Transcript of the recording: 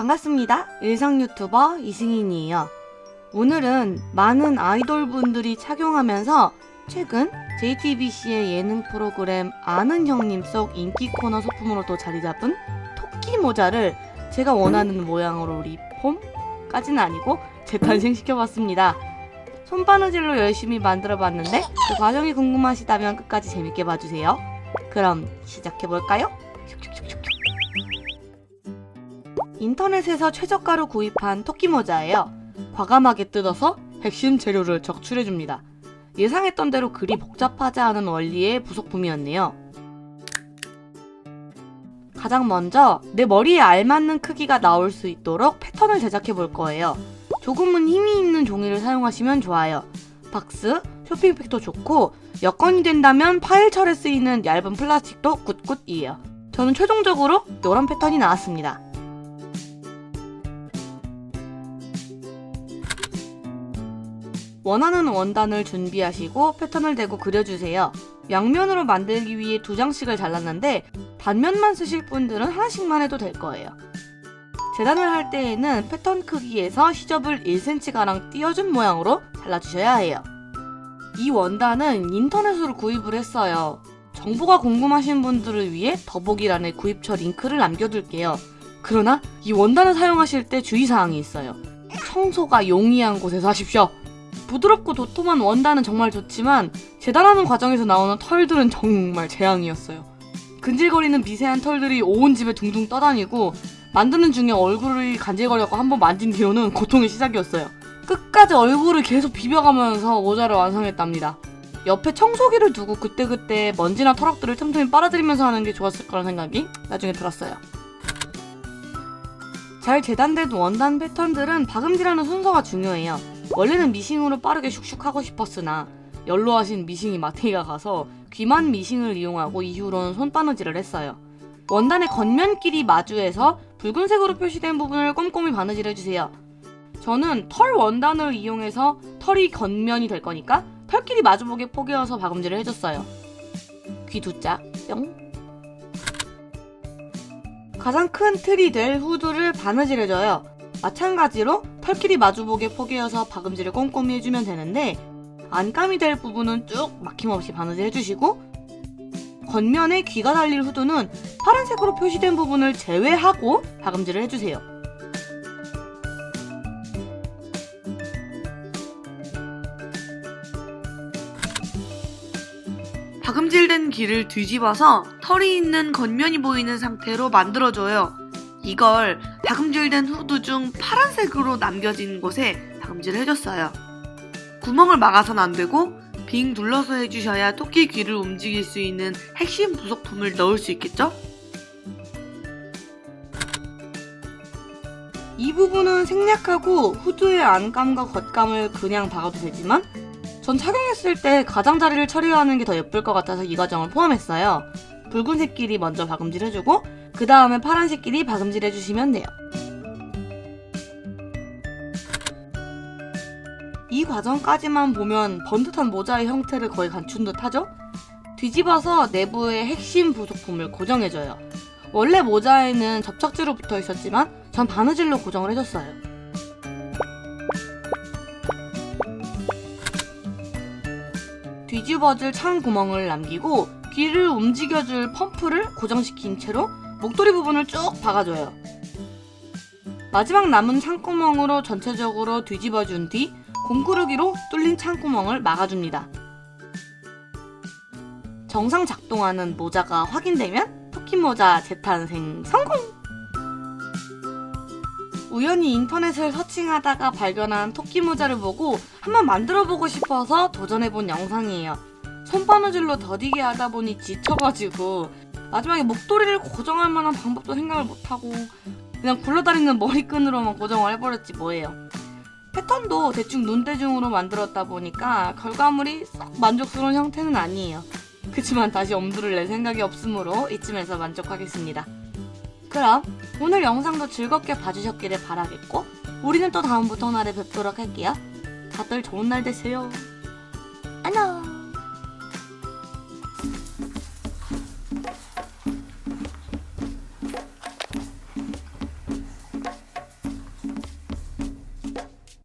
반갑습니다. 일상 유튜버 이승인이에요. 오늘은 많은 아이돌 분들이 착용하면서 최근 JTBC의 예능 프로그램 아는 형님 속 인기 코너 소품으로 또 자리 잡은 토끼 모자를 제가 원하는 모양으로 리폼까지는 아니고 재탄생시켜봤습니다. 손바느질로 열심히 만들어봤는데 그 과정이 궁금하시다면 끝까지 재밌게 봐주세요. 그럼 시작해볼까요? 인터넷에서 최저가로 구입한 토끼 모자예요. 과감하게 뜯어서 핵심 재료를 적출해줍니다. 예상했던 대로 그리 복잡하지 않은 원리의 부속품이었네요. 가장 먼저 내 머리에 알맞는 크기가 나올 수 있도록 패턴을 제작해 볼 거예요. 조금은 힘이 있는 종이를 사용하시면 좋아요. 박스, 쇼핑백도 좋고 여건이 된다면 파일철에 쓰이는 얇은 플라스틱도 굿굿이에요. 저는 최종적으로 이런 패턴이 나왔습니다. 원하는 원단을 준비하시고 패턴을 대고 그려주세요. 양면으로 만들기 위해 두 장씩을 잘랐는데 단면만 쓰실 분들은 하나씩만 해도 될 거예요. 재단을 할 때에는 패턴 크기에서 시접을 1cm가량 띄워준 모양으로 잘라주셔야 해요. 이 원단은 인터넷으로 구입을 했어요. 정보가 궁금하신 분들을 위해 더보기란에 구입처 링크를 남겨둘게요. 그러나 이 원단을 사용하실 때 주의사항이 있어요. 청소가 용이한 곳에서 하십시오. 부드럽고 도톰한 원단은 정말 좋지만 재단하는 과정에서 나오는 털들은 정말 재앙이었어요. 근질거리는 미세한 털들이 온 집에 둥둥 떠다니고 만드는 중에 얼굴이 간질거려고 한번 만진 뒤로는 고통의 시작이었어요. 끝까지 얼굴을 계속 비벼가면서 모자를 완성했답니다. 옆에 청소기를 두고 그때그때 먼지나 터럭들을 틈틈이 빨아들이면서 하는 게 좋았을 거라는 생각이 나중에 들었어요. 잘 재단된 원단 패턴들은 박음질하는 순서가 중요해요. 원래는 미싱으로 빠르게 슉슉 하고 싶었으나 연로하신 미싱이 마트이가 가서 귀만 미싱을 이용하고 이후로는 손바느질을 했어요. 원단의 겉면끼리 마주해서 붉은색으로 표시된 부분을 꼼꼼히 바느질 해주세요. 저는 털 원단을 이용해서 털이 겉면이 될 거니까 털끼리 마주보게 포개어서 박음질을 해줬어요. 귀 두 짝, 뿅. 가장 큰 틀이 될 후드를 바느질해줘요. 마찬가지로 털끼리 마주보게 포개어서 박음질을 꼼꼼히 해주면 되는데 안감이 될 부분은 쭉 막힘없이 바느질 해주시고 겉면에 귀가 달릴 후드는 파란색으로 표시된 부분을 제외하고 박음질을 해주세요. 박음질된 귀를 뒤집어서 털이 있는 겉면이 보이는 상태로 만들어줘요. 이걸 박음질된 후드 중 파란색으로 남겨진 곳에 박음질을 해줬어요. 구멍을 막아선 안 되고 빙 눌러서 해주셔야 토끼 귀를 움직일 수 있는 핵심 부속품을 넣을 수 있겠죠? 이 부분은 생략하고 후드의 안감과 겉감을 그냥 박아도 되지만 전 착용했을 때 가장자리를 처리하는 게 더 예쁠 것 같아서 이 과정을 포함했어요. 붉은색끼리 먼저 박음질 해주고 그 다음에 파란색끼리 박음질 해주시면 돼요. 이 과정까지만 보면 번듯한 모자의 형태를 거의 갖춘 듯 하죠? 뒤집어서 내부의 핵심 부속품을 고정해줘요. 원래 모자에는 접착제로 붙어 있었지만 전 바느질로 고정을 해줬어요. 뒤집어줄 창 구멍을 남기고 귀를 움직여줄 펌프를 고정시킨 채로 목도리 부분을 쭉 박아줘요. 마지막 남은 창구멍으로 전체적으로 뒤집어준 뒤 공구르기로 뚫린 창구멍을 막아줍니다. 정상 작동하는 모자가 확인되면 토끼 모자 재탄생 성공! 우연히 인터넷을 서칭하다가 발견한 토끼 모자를 보고 한번 만들어보고 싶어서 도전해본 영상이에요. 손바느질로 더디게 하다 보니 지쳐가지고 마지막에 목도리를 고정할 만한 방법도 생각을 못하고 그냥 굴러다니는 머리끈으로만 고정을 해버렸지 뭐예요. 패턴도 대충 눈대중으로 만들었다 보니까 결과물이 썩 만족스러운 형태는 아니에요. 그치만 다시 엄두를 낼 생각이 없으므로 이쯤에서 만족하겠습니다. 그럼 오늘 영상도 즐겁게 봐주셨기를 바라겠고 우리는 또 다음 부터 날에 뵙도록 할게요. 다들 좋은 날 되세요. 안녕.